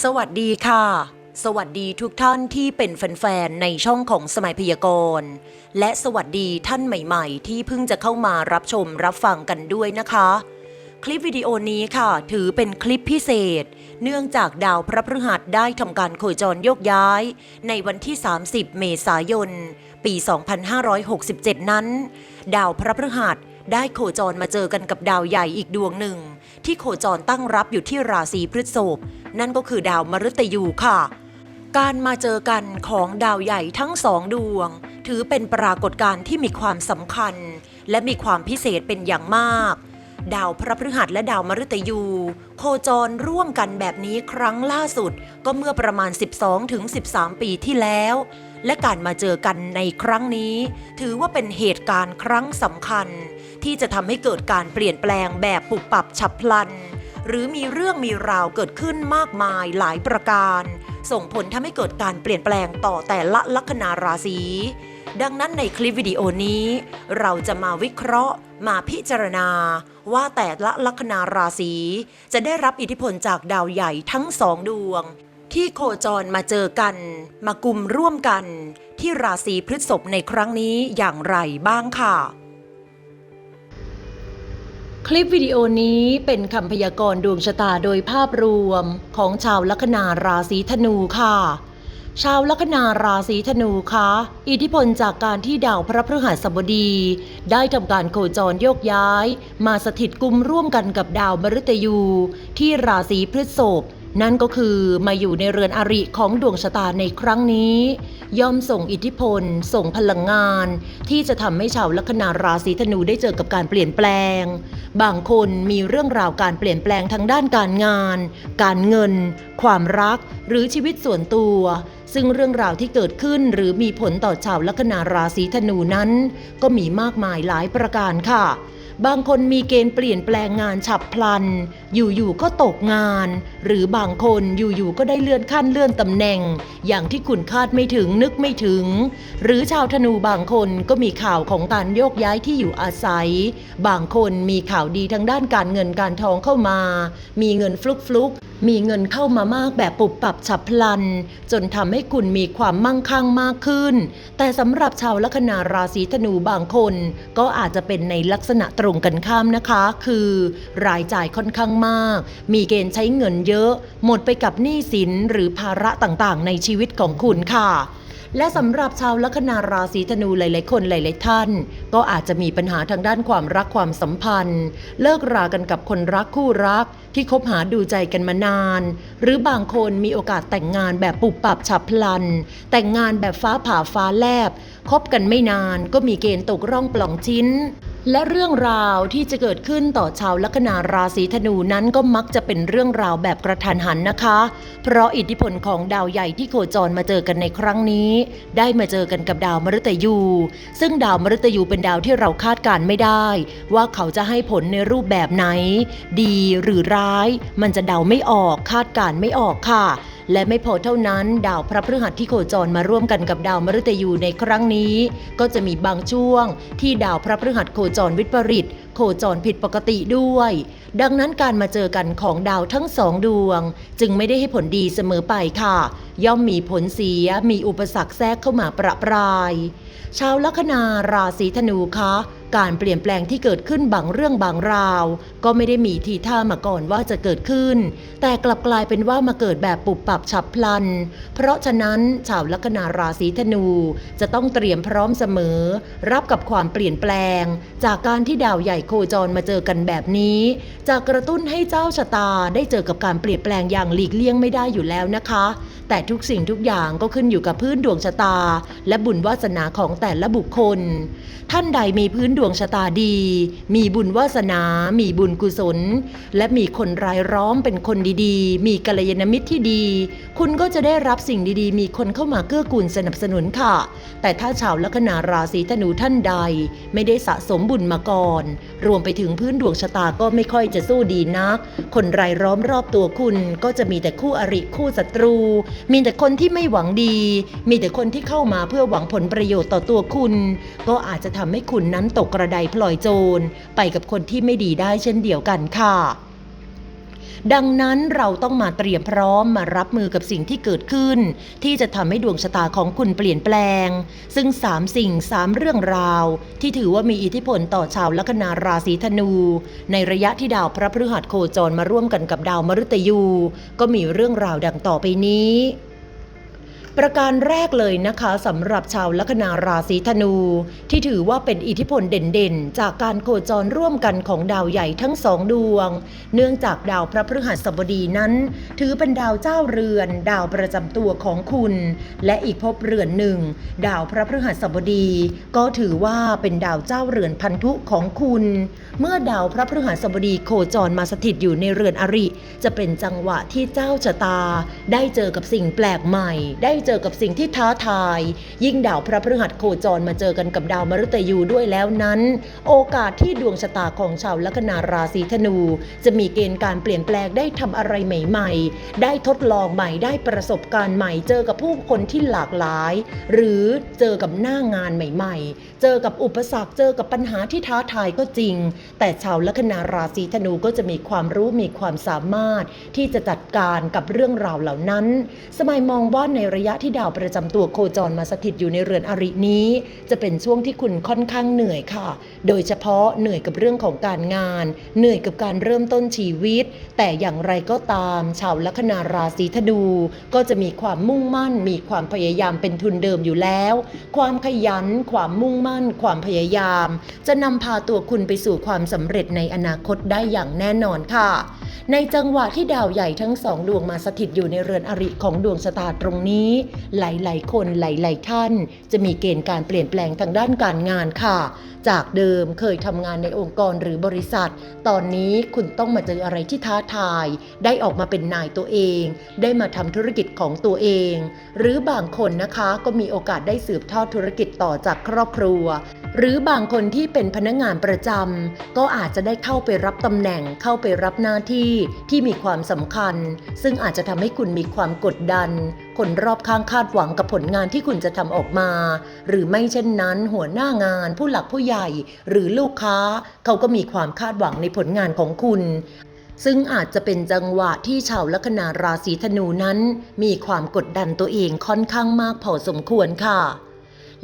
สวัสดีค่ะ สวัสดีทุกท่านที่เป็นแฟนๆในช่องของสมัยพยากรณ์ และสวัสดีท่านใหม่ๆ ที่เพิ่งจะเข้ามารับชมรับฟังกันด้วยนะคะ คลิปวิดีโอนี้ค่ะ ถือเป็นคลิปพิเศษ เนื่องจากดาวพระพฤหัสได้ทำการโคจรโยกย้าย ในวันที่ 30 เมษายน ปี 2567 นั้น ดาวพระพฤหัสได้โคจรมาเจอกันกับดาวใหญ่อีกดวงหนึ่ง ที่โคจรตั้งรับอยู่ที่ราศีพฤษภ นั่นก็คือดาวมฤตยูค่ะ การมาเจอกันของดาวใหญ่ทั้งสองดวง ถือเป็นปรากฏการณ์ที่มีความสำคัญ และมีความพิเศษเป็นอย่างมาก ดาวพระพฤหัสและดาวมฤตยู โคจรร่วมกันแบบนี้ครั้งล่าสุด ก็เมื่อประมาณ 12ถึง13 ปีที่แล้ว และการมาเจอกันในครั้งนี้ ถือว่าเป็นเหตุการณ์ครั้งสำคัญ ที่จะทำให้เกิดการเปลี่ยนแปลงแบบปุบปับฉับพลัน หรือมีเรื่องมีราวเกิดขึ้นมากมายหลายประการ ส่งผลทำให้เกิดการเปลี่ยนแปลงต่อแต่ละลัคนาราศีดังนั้นในคลิปวิดีโอนี้ เราจะมาวิเคราะห์ มาพิจารณา ว่าแต่ละลัคนาราศีจะได้รับอิทธิพลจากดาวใหญ่ทั้งสองดวง ที่โคจรมาเจอกัน มากลุ่มร่วมกัน ที่ราศีพฤษภในครั้งนี้อย่างไรบ้างค่ะ คลิปวิดีโอนี้เป็นคำพยากรณ์ดวงชะตาโดยภาพรวมของชาวลัคนาราศีธนูค่ะ ชาวลัคนาราศีธนูคะอิทธิพลจากการที่ดาวพระพฤหัสบดี ได้ทำการโคจรโยกย้าย มาสถิตกลุ่มร่วมกันกับดาวมฤตยู ที่ราศีพฤษภ นั่นก็คือมาอยู่ในเรือนอริของดวงชะตาในครั้งนี้ ย่อมส่งอิทธิพล ส่งพลังงาน ที่จะทำให้ชาวลัคนาราศีธนูได้เจอกับการเปลี่ยนแปลง บางคนมีเรื่องราวการเปลี่ยนแปลงทางด้านการงาน การเงิน ความรัก หรือชีวิตส่วนตัว ซึ่งเรื่องราวที่เกิดขึ้นหรือมีผลต่อชาวลัคนาราศีธนูนั้น ก็มีมากมายหลายประการค่ะ บางคนมีเกณฑ์เปลี่ยนแปลงงานฉับพลัน อยู่ๆก็ตกงาน หรือบางคนอยู่ๆก็ได้เลื่อนขั้นเลื่อนตำแหน่ง อย่างที่คุณคาดไม่ถึงนึกไม่ถึง หรือชาวธนูบางคนก็มีข่าวของการโยกย้ายที่อยู่อาศัย บางคนมีข่าวดีทางด้านการเงินการทองเข้ามา มีเงินฟลุกฟลุก มีเงินเข้ามามากแบบปุบปับฉับพลัน จนทำให้คุณมีความมั่งคั่งมากขึ้น แต่สำหรับชาวลัคนาราศีธนูบางคน ก็อาจจะเป็นในลักษณะตรงกันข้ามนะคะ คือ รายจ่ายค่อนข้างมาก มีเกณฑ์ใช้เงินเยอะ หมดไปกับหนี้สินหรือภาระต่างๆ ในชีวิตของคุณค่ะ และสำหรับชาวลัคนาราศีธนูหลาย ๆ คนหลาย ๆ ท่าน ก็อาจจะมีปัญหาทางด้านความรักความสัมพันธ์ เลิกรากันกับคนรักคู่รักที่คบหาดูใจกันมานาน หรือบางคนมีโอกาสแต่งงานแบบปุบปับฉับพลัน แต่งงานแบบฟ้าผ่าฟ้าแลบคบกันไม่นานก็มีเกณฑ์ตกร่องปล่องชิ้น และเรื่องราวที่จะเกิดขึ้นต่อชาวลัคนาราศีธนูนั้นก็มักจะเป็นเรื่องราวแบบกระทันหันนะคะ เพราะอิทธิพลของดาวใหญ่ที่โคจรมาเจอกันในครั้งนี้ ได้มาเจอกันกับดาวมฤตยู ซึ่งดาวมฤตยูเป็นดาวที่เราคาดการณ์ไม่ได้ ว่าเขาจะให้ผลในรูปแบบไหน ดีหรือร้าย มันจะเดาไม่ออกคาดการณ์ไม่ออกค่ะ และไม่พอเท่านั้น ดาวพระพฤหัสที่โคจรมาร่วมกันกับดาวมฤตยูในครั้งนี้ ก็จะมีบางช่วง ที่ดาวพระพฤหัสโคจรวิปริต โคจรผิดปกติด้วย ดังนั้นการมาเจอกันของดาวทั้งสองดวง จึงไม่ได้ให้ผลดีเสมอไปค่ะย่อมมีผลเสียมีอุปสรรคแทรกเข้ามาประปราย ชาวลัคนาราศีธนูคะการเปลี่ยนแปลงที่เกิดขึ้นบางเรื่องบางราว ก็ไม่ได้มีทีท่ามาก่อนว่าจะเกิดขึ้น แต่กลับกลายเป็นว่ามาเกิดแบบปุบปับฉับพลัน เพราะฉะนั้นชาวลัคนาราศีธนูจะต้องเตรียมพร้อมเสมอ รับกับความเปลี่ยนแปลง จากการที่ดาวใหญ่โคจรมาเจอกันแบบนี้ จะกระตุ้นให้เจ้าชะตาได้เจอกับการเปลี่ยนแปลงอย่างหลีกเลี่ยงไม่ได้อยู่แล้วนะคะ แต่ทุกสิ่งทุกอย่างก็ขึ้นอยู่กับพื้นดวงชะตา และบุญวาสนาของแต่ละบุคคล ท่านใดมีพื้นดวงชะตาดี มีบุญวาสนา มีบุญกุศล และมีคนรายล้อมเป็นคนดีๆ มีกัลยาณมิตรที่ดี คุณก็จะได้รับสิ่งดีๆ มีคนเข้ามาเกื้อกูลสนับสนุนค่ะ แต่ถ้าชาวลัคนาราศีธนูท่านใด ไม่ได้สะสมบุญมาก่อน รวมไปถึงพื้นดวงชะตาก็ไม่ค่อยจะสู้ดีนัก คนรายล้อมรอบตัวคุณก็จะมีแต่คู่อริคู่ศัตรูมีแต่คนที่ไม่หวังดี มีแต่คนที่เข้ามาเพื่อหวังผลประโยชน์ต่อตัวคุณ ก็อาจจะทำให้คุณนั้นตกกระไดพลอยโจร ไปกับคนที่ไม่ดีได้เช่นเดียวกันค่ะ ดังนั้นเราต้องมาเตรียมพร้อมมารับมือกับสิ่งที่เกิดขึ้น ที่จะทำให้ดวงชะตาของคุณเปลี่ยนแปลง ซึ่งสามสิ่งสามเรื่องราว ที่ถือว่ามีอิทธิพลต่อชาวลัคนาราศีธนู ในระยะที่ดาวพระพฤหัสโคจรมาร่วมกันกับดาวมฤตยู ก็มีเรื่องราวดังต่อไปนี้ ประการแรกเลยนะคะสำหรับชาวลัคนาราศีธนู ที่ถือว่าเป็นอิทธิพลเด่นๆ จากการโคจรร่วมกันของดาวใหญ่ทั้งสองดวง เนื่องจากดาวพระพฤหัสบดีนั้น ถือเป็นดาวเจ้าเรือน ดาวประจำตัวของคุณ และอีกภพเรือนหนึ่ง ดาวพระพฤหัสบดี ก็ถือว่าเป็นดาวเจ้าเรือนพันธุของคุณ เมื่อดาวพระพฤหัสบดีโคจรมาสถิตอยู่ในเรือนอริ จะเป็นจังหวะที่เจ้าชะตา ได้เจอกับสิ่งแปลกใหม่ได้เจอกับสิ่งที่ท้าทาย ยิ่งดาวพระพฤหัสโคจรมาเจอกันกับดาวมฤตยูด้วยแล้วนั้น โอกาสที่ดวงชะตาของชาวลัคนาราศีธนู จะมีเกณฑ์การเปลี่ยนแปลงได้ทำอะไรใหม่ ๆ ได้ทดลองใหม่ได้ประสบการณ์ใหม่เจอกับผู้คนที่หลากหลาย หรือเจอกับหน้างานใหม่ ๆ เจอกับอุปสรรคเจอกับปัญหาที่ท้าทายก็จริง แต่ชาวลัคนาราศีธนูก็จะมีความรู้มีความสามารถที่จะจัดการกับเรื่องราวเหล่านั้น สมัยมองว่าในระยะที่ดาวประจำตัวโคจรมาสถิตอยู่ในเรือนอรินี้ จะเป็นช่วงที่คุณค่อนข้างเหนื่อยค่ะ โดยเฉพาะเหนื่อยกับเรื่องของการงาน เหนื่อยกับการเริ่มต้นชีวิต แต่อย่างไรก็ตาม ชาวลัคนาราศีธนู ก็จะมีความมุ่งมั่น มีความพยายามเป็นทุนเดิมอยู่แล้ว ความขยัน ความมุ่งมั่น ความพยายาม จะนำพาตัวคุณไปสู่ความสำเร็จในอนาคตได้อย่างแน่นอนค่ะ ในจังหวะที่ดาวใหญ่ทั้งสองดวงมาสถิตอยู่ในเรือนอริของดวงชะตาตรงนี้หลายๆ คนหลาย ๆ ท่าน จะมีเกณฑ์การเปลี่ยนแปลงทางด้านการงานค่ะ จากเดิมเคยทำงานในองค์กรหรือบริษัท ตอนนี้คุณต้องมาเจออะไรที่ท้าทาย ได้ออกมาเป็นนายตัวเอง ได้มาทำธุรกิจของตัวเอง หรือบางคนนะคะก็มีโอกาสได้สืบทอดธุรกิจต่อจากครอบครัว หรือบางคนที่เป็นพนักงานประจำก็อาจจะได้เข้าไปรับตำแหน่งเข้าไปรับหน้าที่ที่มีความสำคัญ ซึ่งอาจจะทำให้คุณมีความกดดัน คนรอบข้างคาดหวังกับผลงานที่คุณจะทำออกมา หรือไม่เช่นนั้น หัวหน้างานผู้หลักผู้ใหญ่หรือลูกค้า เขาก็มีความคาดหวังในผลงานของคุณ ซึ่งอาจจะเป็นจังหวะที่ชาวลัคนาราศีธนูนั้น มีความกดดันตัวเองค่อนข้างมากพอสมควรค่ะ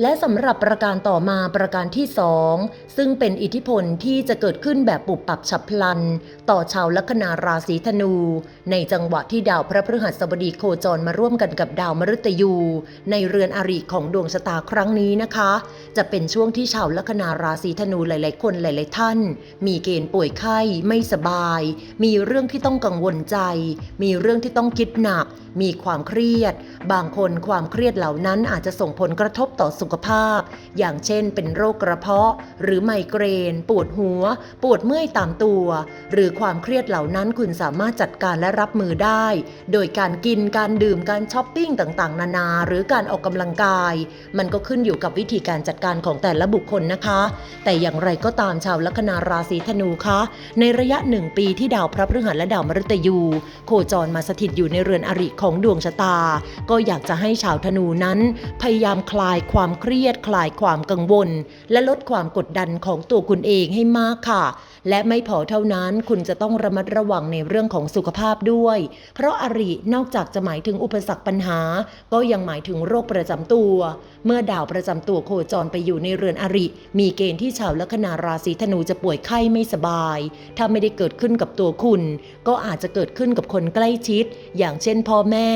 และสำหรับประการต่อมาประการที่สองซึ่งเป็นอิทธิพลที่จะเกิดขึ้นแบบปุบปับฉับพลัน ต่อชาวลัคนาราศีธนู ในจังหวะที่ดาวพระพฤหัสบดีโคจรมาร่วมกันกับดาวมฤตยู ในเรือนอริของดวงชะตาครั้งนี้นะคะ จะเป็นช่วงที่ชาวลัคนาราศีธนูหลาย ๆ คนหลาย ๆ ท่าน มีเกณฑ์ป่วยไข้ไม่สบาย มีเรื่องที่ต้องกังวลใจ มีเรื่องที่ต้องคิดหนัก มีความเครียด บางคนความเครียดเหล่านั้นอาจจะส่งผลกระทบต่อสุขภาพ อย่างเช่น เป็นโรคกระเพาะ หรือไมเกรน ปวดหัว ปวดเมื่อยตามตัว หรือความเครียดเหล่านั้นคุณสามารถจัดการและรับมือได้ โดยการกินการดื่มการช้อปปิ้งต่างๆ นานา หรือการออกกำลังกาย มันก็ขึ้นอยู่กับวิธีการจัดการของแต่ละบุคคลนะคะ แต่อย่างไรก็ตามชาวลัคนาราศีธนูคะ ในระยะหนึ่งปีที่ดาวพระพฤหัสและดาวมฤตยู โคจรมาสถิตอยู่ในเรือนอริของดวงชะตา ก็อยากจะให้ชาวธนูนั้น พยายามคลายความเครียดคลายความกังวล และลดความกดดันของตัวคุณเองให้มากค่ะ และไม่พอเท่านั้นคุณจะต้องระมัดระวังในเรื่องของสุขภาพด้วย เพราะอรินอกจากจะหมายถึงอุปสรรคปัญหา ก็ยังหมายถึงโรคประจำตัว เมื่อดาวประจำตัวโคจรไปอยู่ในเรือนอริ มีเกณฑ์ที่ชาวลัคนาราศีธนูจะป่วยไข้ไม่สบาย ถ้าไม่ได้เกิดขึ้นกับตัวคุณ ก็อาจจะเกิดขึ้นกับคนใกล้ชิด อย่างเช่นพ่อแม่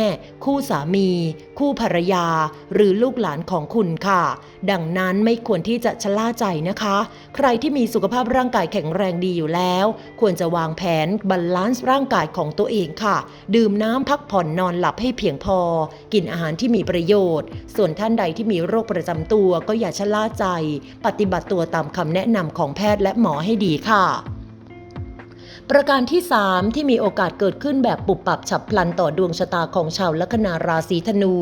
คู่สามี คู่ภรรยา หรือลูกหลานของคุณค่ะ ดังนั้นไม่ควรที่จะชะล่าใจนะคะใครที่มีสุขภาพร่างกายแข็งแรงดีอยู่แล้ว ควรจะวางแผนบาลานซ์ร่างกายของตัวเองค่ะ ดื่มน้ำพักผ่อนนอนหลับให้เพียงพอ กินอาหารที่มีประโยชน์ ส่วนท่านใดที่มีโรคประจำตัวก็อย่าชะล่าใจ ปฏิบัติตัวตามคำแนะนำของแพทย์และหมอให้ดีค่ะ ประการที่ 3 ที่มีโอกาสเกิดขึ้นแบบปุบปับฉับพลันต่อดวงชะตาของชาวลัคนาราศีธนู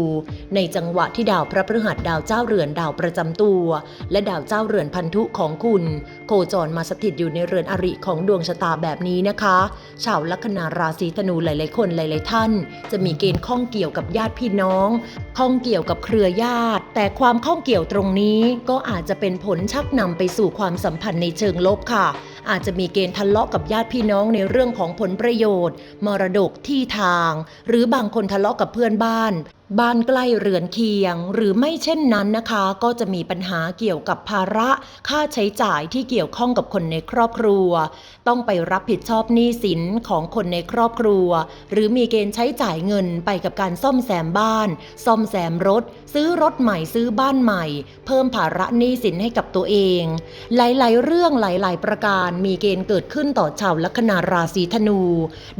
ในจังหวะที่ดาวพระพฤหัสดาวเจ้าเรือนดาวประจำตัว และดาวเจ้าเรือนพันธุของคุณ โคจรมาสถิตอยู่ในเรือนอริของดวงชะตาแบบนี้นะคะ ชาวลัคนาราศีธนูหลายๆ คนหลาย ๆ ท่าน จะมีเกณฑ์ข้องเกี่ยวกับญาติพี่น้องข้องเกี่ยวกับเครือญาติ แต่ความข้องเกี่ยวตรงนี้ก็อาจจะเป็นผลชักนำไปสู่ความสัมพันธ์ในเชิงลบค่ะ อาจจะมีเกณฑ์ทะเลาะกับญาติพี่น้องในเรื่องของผลประโยชน์ มรดกที่ทาง หรือบางคนทะเลาะกับเพื่อนบ้าน บ้านใกล้เรือนเคียง หรือไม่เช่นนั้นนะคะ ก็จะมีปัญหาเกี่ยวกับภาระค่าใช้จ่ายที่เกี่ยวข้องกับคนในครอบครัว ต้องไปรับผิดชอบหนี้สินของคนในครอบครัว หรือมีเกณฑ์ใช้จ่ายเงินไปกับการซ่อมแซมบ้าน ซ่อมแซมรถ ซื้อรถใหม่ซื้อบ้านใหม่ เพิ่มภาระหนี้สินให้กับตัวเอง หลาย ๆ เรื่องหลาย ๆ ประการมีเกณฑ์เกิดขึ้นต่อชาวลัคนาราศีธนู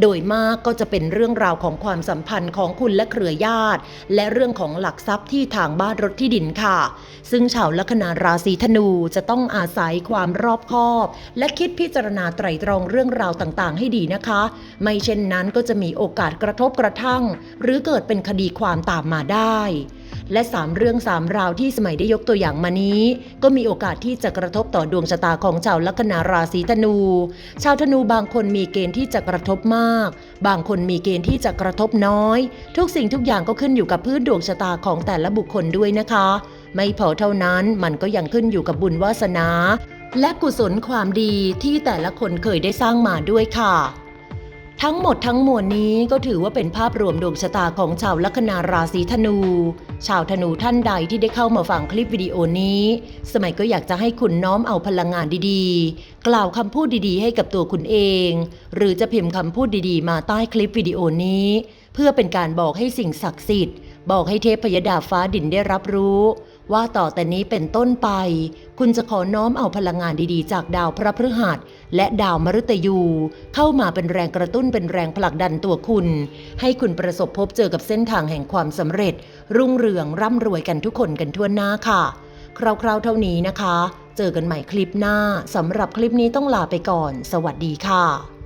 โดยมากก็จะเป็นเรื่องราวของความสัมพันธ์ของคุณและเครือญาติและเรื่องของหลักทรัพย์ที่ทางบ้านรถที่ดินค่ะ ซึ่งชาวลัคนาราศีธนูจะต้องอาศัยความรอบคอบ และคิดพิจารณาไตรตรองเรื่องราวต่างๆ ให้ดีนะคะ ไม่เช่นนั้นก็จะมีโอกาสกระทบกระทั่ง หรือเกิดเป็นคดีความตามมาได้ และสามเรื่องสามราวที่สมัยได้ยกตัวอย่างมานี้ ก็มีโอกาสที่จะกระทบต่อดวงชะตาของชาวลัคนาราศีธนู ชาวธนูบางคนมีเกณฑ์ที่จะกระทบมาก บางคนมีเกณฑ์ที่จะกระทบน้อย ทุกสิ่งทุกอย่างก็ขึ้นอยู่กับพื้นดวงชะตาของแต่ละบุคคลด้วยนะคะ ไม่พอเท่านั้นมันก็ยังขึ้นอยู่กับบุญวาสนา และกุศลความดีที่แต่ละคนเคยได้สร้างมาด้วยค่ะ ทั้งหมดทั้งมวลนี้ก็ถือว่าเป็นภาพรวมดวงชะตาของชาวลัคนาราศีธนู ชาวธนูท่านใดที่ได้เข้ามาฟังคลิปวิดีโอนี้ สมัยก็อยากจะให้คุณน้อมเอาพลังงานดีๆ กล่าวคำพูดดีๆ ให้กับตัวคุณเอง หรือจะพิมพ์คำพูดดีๆ มาใต้คลิปวิดีโอนี้ เพื่อเป็นการบอกให้สิ่งศักดิ์สิทธิ์ บอกให้เทพพยดาฟ้าดินได้รับรู้ ว่าต่อแต่นี้เป็นต้นไป คุณจะขอน้อมเอาพลังงานดีๆ จากดาวพระพฤหัส และดาวมฤตยู เข้ามาเป็นแรงกระตุ้นเป็นแรงผลักดันตัวคุณ ให้คุณประสบพบเจอกับเส้นทางแห่งความสำเร็จ รุ่งเรืองร่ำรวยกันทุกคนกันทั่วหน้าค่ะคราวๆเท่านี้นะคะ เจอกันใหม่คลิปหน้าสำหรับคลิปนี้ต้องลาไปก่อน สวัสดีค่ะ